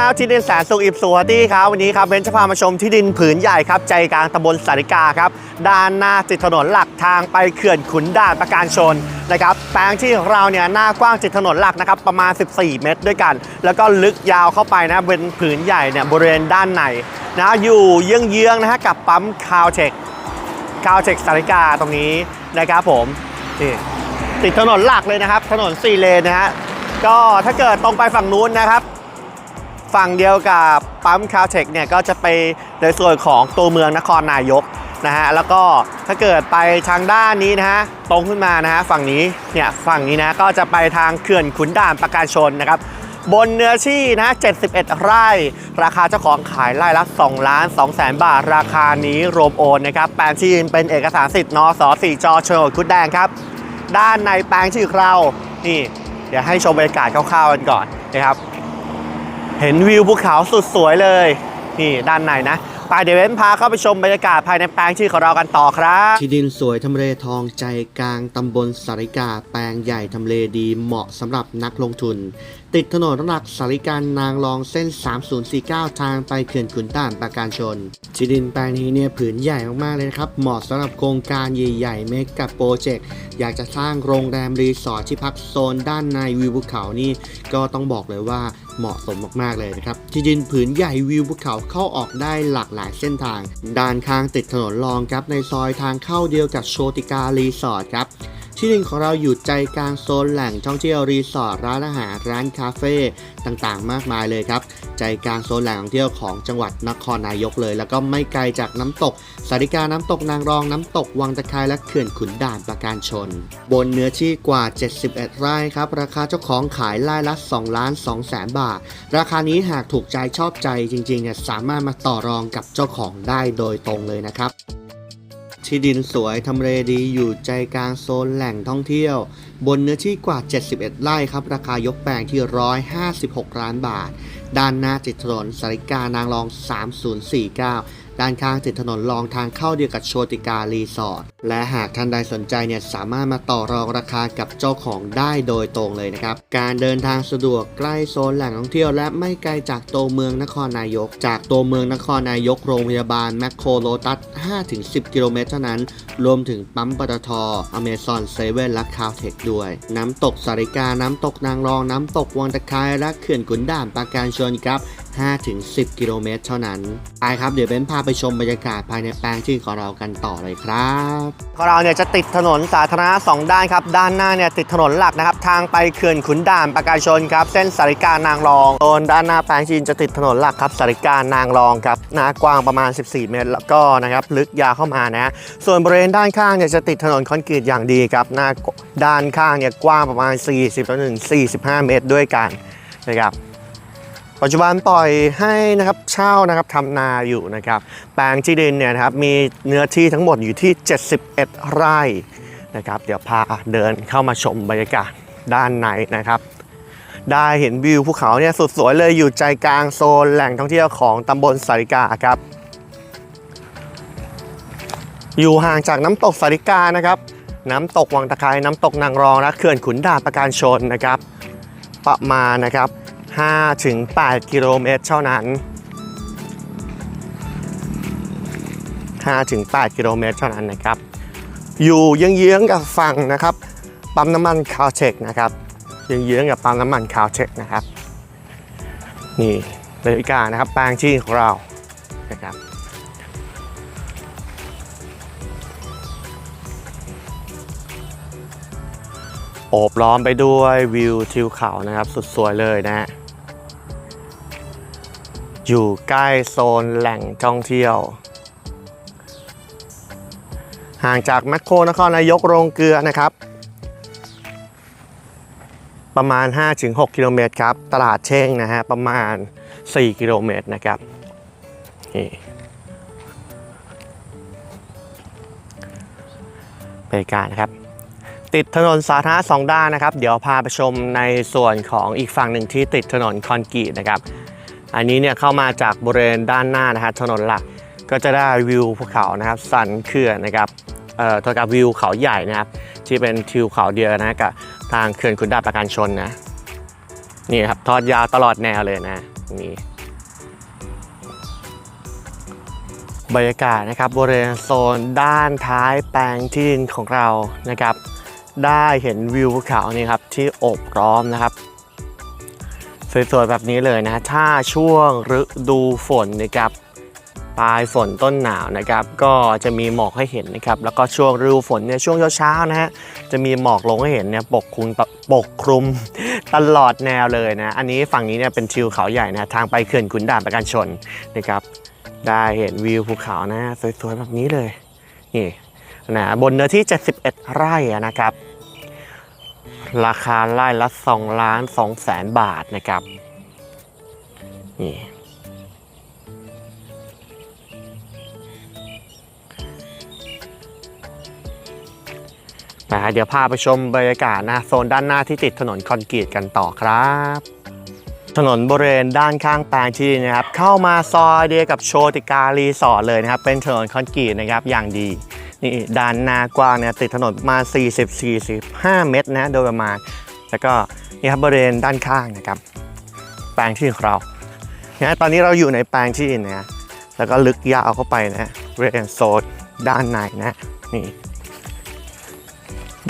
ครับที่ดินแสนสุขอิบสวัสดีครับวันนี้ครับเบนจะพามาชมที่ดินผืนใหญ่ครับ ใจกลางตำบลสาริกาครับด้านหน้าติดถนนหลักทางไปเขื่อนขุนด่านประการชนนะครับแปลงที่ของเราเนี่ยหน้ากว้างติดถนนหลักนะครับประมาณ 14 เมตรด้วยกัน แล้วก็ลึกยาวเข้าไปนะเป็นผืนใหญ่เนี่ยบริเวณด้านในนะอยู่เยื้องๆนะฮะกับปั๊มคาวเทคคาวเทคสาริกาตรงนี้นะครับผมนี่ติดถนนหลักเลยนะครับ ถนนสี่เลนนะฮะก็ถ้าเกิดตรงไปฝั่งนู้นนะครับ ฝั่งเดียวกับปั๊มคาวเทคเนี่ยก็จะไปในส่วนของตัวเมืองนครนายกนะฮะแล้วก็ถ้าเกิดไปทางด้านนี้นะฮะตรงขึ้นมานะฮะฝั่งนี้เนี่ยฝั่งนี้นะก็จะไปทางเขื่อนขุนด่านประการชนนะครับบนเนื้อที่นะ 71 ไร่ ราคาเจ้าของขายไร่ละ2ล้าน2แสนบาท ราคานี้รวมโอนนะครับ แปลงที่เป็นเอกสารสิทธิ์นส4จอโฉนดคุดแดงครับ ด้านในแปลงชื่อเรา นี่ เดี๋ยวให้ชมบรรยากาศคร่าวๆกันก่อนนะครับ เห็นวิวภูเขาสุดสวยเลย นี่ด้านในนะไปเดี๋ยวเว้นพาเข้าไปชมบรรยากาศภายในแปลงชื่อของเรากันต่อครับ ที่ดินสวยทำเลทองใจกลางตำบลสาริกา แปลงใหญ่ทำเลดีเหมาะสำหรับนักลงทุน ติดถนนหลักสาริการนางรองเส้น 3049 ทางไปเขื่อนขุนด่านประการชน ที่ดินแปลงนี้เนี่ยผืนใหญ่มากๆเลยครับ เหมาะสำหรับโครงการใหญ่ๆเมกะโปรเจกต์อยากจะสร้างโรงแรมรีสอร์ทที่พักโซนด้านในวิวภูเขานี่ก็ต้องบอกเลยว่าเหมาะสมมากๆเลยนะครับที่ดินผืนใหญ่วิวภูเขาเข้าออกได้หลากหลายเส้นทาง ด้านข้างติดถนนรองครับในซอยทางเข้าเดียวกับโชติการีสอร์ทครับ ที่ดินของเราอยู่ใจกลางโซนแหล่งท่องเที่ยวรีสอร์ทร้านอาหารร้านคาเฟ่ต่างๆ มากมายเลยครับ ใจกลางโซนแหล่งท่องเที่ยวของจังหวัดนครนายกเลย แล้วก็ไม่ไกลจากน้ำตกสาริกาน้ำตกนางรองน้ำตกวังตะไคร้และเขื่อนขุนด่านประการชน บนเนื้อที่กว่า 71 ไร่ครับ ราคาเจ้าของขายไร่ละ2ล้าน2แสนบาท ราคานี้หากถูกใจชอบใจจริงๆเนี่ยสามารถมาต่อรองกับเจ้าของได้โดยตรงเลยนะครับ ที่ดินสวยทำเลดีอยู่ใจกลางโซนแหล่งท่องเที่ยว บนเนื้อที่กว่า 71 ไร่ครับ ราคายกแปลงที่ 156 ล้านบาท ด้านหน้าติดถนนสาริกานางรอง 3049 ด้านข้างติดถนนรองทางเข้าเดียวกับโชติการีสอร์ทและหากท่านใดสนใจเนี่ยสามารถมาต่อรองราคากับเจ้าของได้โดยตรงเลยนะครับ การเดินทางสะดวกใกล้โซนแหล่งท่องเที่ยว และไม่ไกลจากตัวเมืองนครนายก จากตัวเมืองนครนายกโรงพยาบาลแมคโครโลตัส 5-10 กิโลเมตรเท่านั้น รวมถึงปั๊มปตทอเมซอนเซเว่นและคาวเทคด้วย น้ำตกสาริกา น้ำตกนางรอง น้ำตกวังตะไคร้และเขื่อนขุนด่านปราการชนครับ5-10 กิโลเมตรเท่านั้น ไปครับเดี๋ยวเบนพาไปชมบรรยากาศภายในแปลงที่ของเรากันต่อเลยครับของเราเนี่ยจะติดถนนสาธารณะสองด้านครับ ด้านหน้าเนี่ยติดถนนหลักนะครับ ทางไปเขื่อนขุนด่านประการชนครับ เส้นสาริกานางรองโซนด้านหน้าแปลงจีนจะติดถนนหลักครับสาริกานางรองครับหน้ากว้างประมาณ 14 เมตรแล้วก็นะครับลึกยาวเข้ามานะส่วนบริเวณด้านข้างเนี่ยจะติดถนนคอนกรีตอย่างดีครับหน้าด้านข้างเนี่ยกว้างประมาณ 40ต่อ1 45 เมตรด้วยกันนะครับ ปัจจุบันปล่อยให้นะครับเช่านะครับทำนาอยู่นะครับแปลงที่ดินเนี่ยนะครับมีเนื้อที่ทั้งหมดอยู่ที่ 71 ไร่นะครับ เดี๋ยวพาเดินเข้ามาชมบรรยากาศด้านในนะครับ ได้เห็นวิวภูเขาเนี่ยสุดสวยเลยอยู่ใจกลางโซนแหล่งท่องเที่ยวของตำบลสาริกาครับ อยู่ห่างจากน้ำตกสาริกานะครับ น้ำตกวังตะไคร้น้ำตกนางรองและเขื่อนขุนด่านประการชนนะครับ ประมาณนะครับ 5 ถึง 8 กิโลเมตรเท่านั้น 5 ถึง 8 กิโลเมตรเท่านั้นนะครับ อยู่เยื้องๆกับฝั่งนะครับ ปั๊มน้ำมันคาวเทคนะครับเยื้องๆกับปั๊มน้ำมันคาวเทคนะครับ นี่บรรยากานะครับแปลงที่ของเรานะครับโอบล้อมไปด้วยวิวทิวเขานะครับ สุดสวยเลยนะฮะ อยู่ใกล้โซนแหล่งท่องเที่ยว ห่างจากแมคโครนครนายกโรงเกลือนะครับ ประมาณ 5-6 กิโลเมตรครับ ตลาดเช่งนะฮะ ประมาณ 4 กิโลเมตรนะครับนี่บรรยากาศนะครับ ติดถนนสาธารณะสองด้านนะครับ เดี๋ยวพาไปชมในส่วนของอีกฝั่งหนึ่งที่ติดถนนคอนกรีตนะครับ อันนี้เนี่ยเข้ามาจากบริเวณด้านหน้านะครับถนนหลักก็จะได้วิวภูเขานะครับสันเขื่อนนะครับเอ่อตัวกับวิวเขาใหญ่นะครับ ที่เป็นทิวเขาเดียวนะกับทางเขื่อนคุณดาประการชนนะนี่ครับทอดยาวตลอดแนวเลยนะนี่บรรยากาศนะครับบริเวณโซนด้านท้ายแปลงที่ดินของเรานะครับ ได้เห็นวิวภูเขานี่ครับที่โอบล้อมนะครับ สวยๆแบบนี้เลยนะ ถ้าช่วงฤดูฝนนะครับปลายฝนต้นหนาวนะครับ ก็จะมีหมอกให้เห็นนะครับ แล้วก็ช่วงฤดูฝนเนี่ยช่วงเช้าๆนะฮะจะมีหมอกลงให้เห็นเนี่ยปกคลุมปกคลุมตลอดแนวเลยนะ อันนี้ฝั่งนี้เนี่ยเป็นทิวเขาใหญ่นะทางไปเขื่อนขุนด่านประการชนนะครับ ได้เห็นวิวภูเขานะสวยๆแบบนี้เลยนี่นะบนเนื้อที่ 71 ไร่นะครับ ราคาไร่ละ2ล้าน2แสนบาทนะครับนี่นะเดี๋ยวพาไปชมบรรยากาศนะโซนด้านหน้าที่ติดถนนคอนกรีตกันต่อครับ ถนนบริเวณด้านข้างแปลงที่ดินนะครับ เข้ามาซอยเดียวกับโชติการีสอร์ทเลยนะครับ เป็นถนนคอนกรีตนะครับอย่างดี นี่ด้านนากวางเนี่ยติดถนนมา 40-45 เมตรนะโดยประมาณ แล้วก็นี่ครับบริเวณด้านข้างนะครับ แปลงที่ของเรานะตอนนี้เราอยู่ในแปลงที่นะแล้วก็ลึกยาวเข้าไปนะบริเวณโซนด้านในนะนี่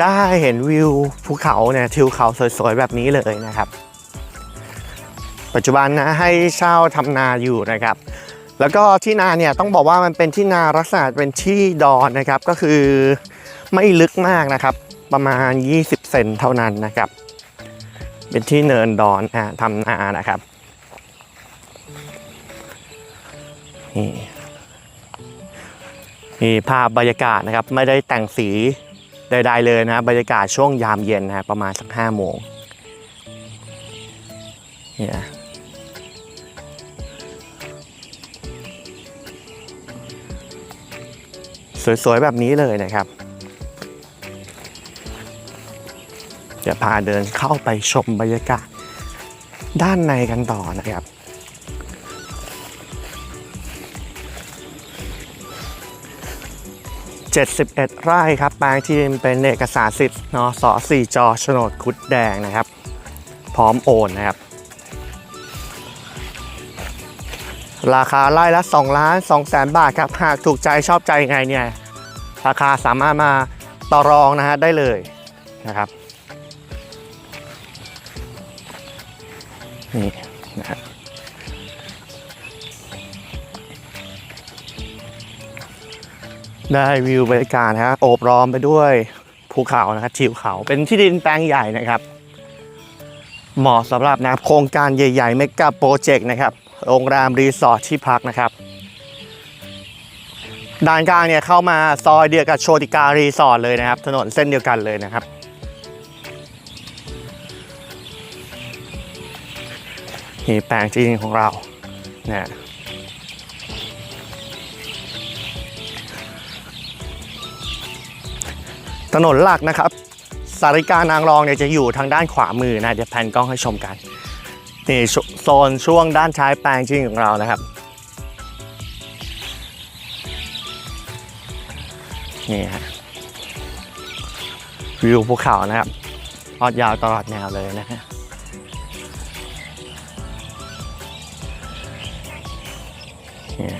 ได้เห็นวิวภูเขาเนี่ยทิวเขาสวยๆแบบนี้เลยนะครับ ปัจจุบันนะให้เช่าทำนาอยู่นะครับ แล้วก็ที่นาเนี่ยต้องบอกว่ามันเป็นที่นาลักษณะเป็นที่ดอนนะครับก็คือไม่ลึกมากนะครับ ประมาณ 20 เซนเท่านั้นนะครับ เป็นที่เนินดอนอ่าทำนานะครับนี่นี่ภาพบรรยากาศนะครับไม่ได้แต่งสีใดๆเลยนะบรรยากาศช่วงยามเย็นนะฮะประมาณสัก5โมงเนี่ย สวยๆแบบนี้เลยนะครับ เดี๋ยวพาเดินเข้าไปชมบรรยากาศด้านในกันต่อนะครับ 71 ไร่ครับแปลงที่ดินเป็นเอกสารสิทธิ์นส4จอโฉนดคุดแดงนะครับ พร้อมโอนนะครับ ราคาไร่ละ2ล้าน2แสนบาทครับหากถูกใจชอบใจยังไงเนี่ยราคาสามารถมาต่อรองนะฮะได้เลยนะครับนี่นะฮะได้วิวบรรยากาศนะฮะโอบล้อมไปด้วยภูเขานะครับทิวเขาเป็นที่ดินแปลงใหญ่นะครับ เหมาะสำหรับนะโครงการใหญ่ๆเมกะโปรเจกต์นะครับ โรงแรมรีสอร์ทที่พักนะครับ ด้านกลางเนี่ยเข้ามาซอยเดียวกับโชติการีสอร์ทเลยนะครับ ถนนเส้นเดียวกันเลยนะครับ นี่แปลงที่ดินของเรานะถนนหลักนะครับ สาริกานางรองเนี่ยจะอยู่ทางด้านขวามือนะเดี๋ยวแพนกล้องให้ชมกัน นี่โซนช่วงด้านท้ายแปลงจริงของเรานะครับ นี่ฮะวิวภูเขานะครับทอดยาวตลอดแนวเลยนะฮะนี่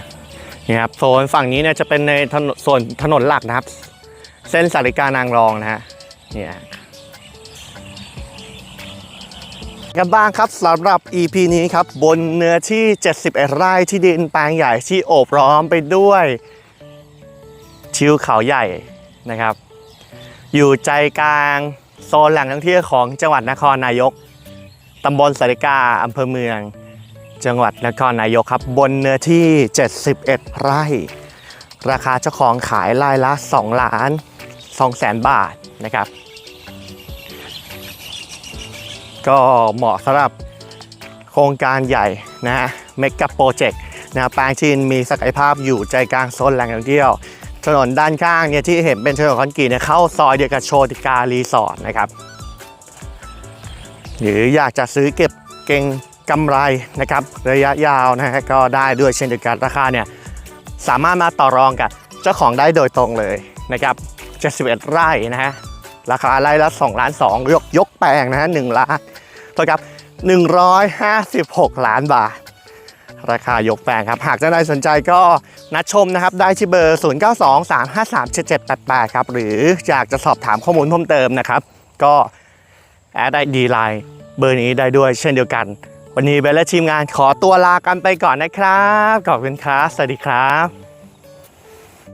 นี่ครับโซนฝั่งนี้เนี่ยจะเป็นในถนนส่วนถนนหลักนะครับ เส้นสาริกานางรองนะฮะเนี่ย กันบ้างครับสำหรับ EP นี้ครับ บนเนื้อที่ 71 ไร่ที่ดินแปลงใหญ่ที่โอบล้อมไปด้วยทิวเขาใหญ่นะครับ อยู่ใจกลางโซนแหล่งท่องเที่ยวของจังหวัดนครนายกตำบลสาริกาอำเภอเมือง จังหวัดนครนายกครับ บนเนื้อที่ 71 ไร่ ราคาเจ้าของขายรายละ 2 ล้าน2แสนบาทนะครับ ก็เหมาะสำหรับโครงการใหญ่นะฮะเมกะโปรเจกต์นะแปลงที่มีศักยภาพอยู่ใจกลางโซนแหล่งท่องเที่ยว ถนนด้านข้างเนี่ยที่เห็นเป็นถนนคอนกรีตเนี่ยเข้าซอยเดียวกับโชติการีสอร์ทนะครับ หรืออยากจะซื้อเก็บเก่งกำไรนะครับระยะยาวนะฮะก็ได้ด้วยเช่นเดียวกันราคาเนี่ยสามารถมาต่อรองกับเจ้าของได้โดยตรงเลยนะครับ71ไร่นะฮะราคาไร่ละ2ล้าน2ยกยกแปลงนะฮะ1ล้าน ท่ากับ 156 ล้านบาท ราคายกแปลงครับ หากเจ้านายสนใจก็นัดชมนะครับ ได้ที่เบอร์ 0923537788 ครับ หรืออยากจะสอบถามข้อมูลเพิ่มเติมนะครับ ก็แอดได้ดีไลน์เบอร์นี้ได้ด้วยเช่นเดียวกัน วันนี้เบลและทีมงานขอตัวลากันไปก่อนนะครับ ขอบคุณครับ สวัสดีครับ